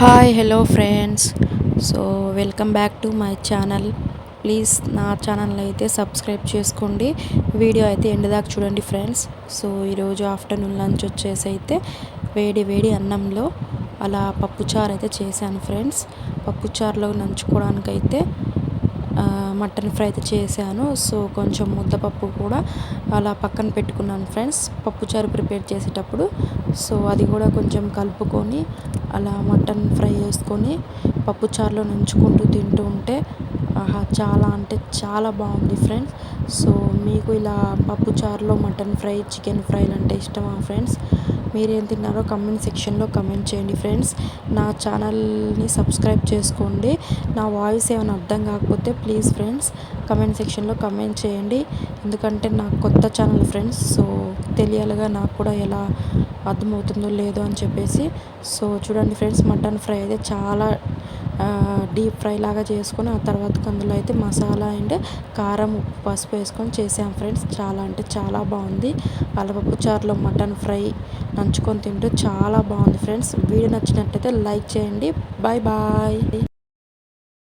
Hi hello friends so welcome back to my channel please నా channel అయితే subscribe చేసుకోండి. Video అయితే end దాకా చూడండి ఫ్రెండ్స్ సో ఈరోజు ఆఫ్టర్నూన్ లంచ్ వచ్చేసి అయితే వేడి వేడి అన్నంలో అలా పప్పుచారు అయితే చేశాను ఫ్రెండ్స్ పప్పుచారులో నంచుకోవడానికైతే మటన్ ఫ్రై అయితే చేశాను. సో కొంచెం ముద్దపప్పు కూడా అలా పక్కన పెట్టుకున్నాను ఫ్రెండ్స్. పప్పుచారు ప్రిపేర్ చేసేటప్పుడు. సో అది కూడా కొంచెం కలుపుకొని అలా మటన్ ఫ్రై చేసుకొని పప్పుచారులో నంచుకుంటూ తింటూ ఉంటే ఆహా చాలా అంటే చాలా బాగుంది ఫ్రెండ్స్. సో మీకు ఇలా పప్పుచారులో మటన్ ఫ్రై చికెన్ ఫ్రైలు అంటే ఇష్టమా ఫ్రెండ్స్? మీరేం తిన్నారో కమెంట్ సెక్షన్లో కమెంట్ చేయండి ఫ్రెండ్స్. నా ఛానల్ని సబ్స్క్రైబ్ చేసుకోండి. నా వాయిస్ ఏమైనా అర్థం కాకపోతే ప్లీజ్ ఫ్రెండ్స్ కమెంట్ సెక్షన్లో కమెంట్ చేయండి. ఎందుకంటే నాకు కొత్త ఛానల్ ఫ్రెండ్స్ సో తెలియాలిగా నాకు కూడా ఎలా అర్థమవుతుందో లేదో అని చెప్పేసి. సో చూడండి ఫ్రెండ్స్ మటన్ ఫ్రై అయితే చాలా డీప్ ఫ్రై లాగా చేసుకొని ఆ తర్వాత అందులో అయితే మసాలా అండ్ కారం ఉప్పు పసుపు వేసుకొని చేసాం ఫ్రెండ్స్. చాలా అంటే చాలా బాగుంది. అలపప్పు చారులో మటన్ ఫ్రై నంచుకొని తింటూ చాలా బాగుంది ఫ్రెండ్స్. వీడియో నచ్చినట్టయితే లైక్ చేయండి. Bye bye.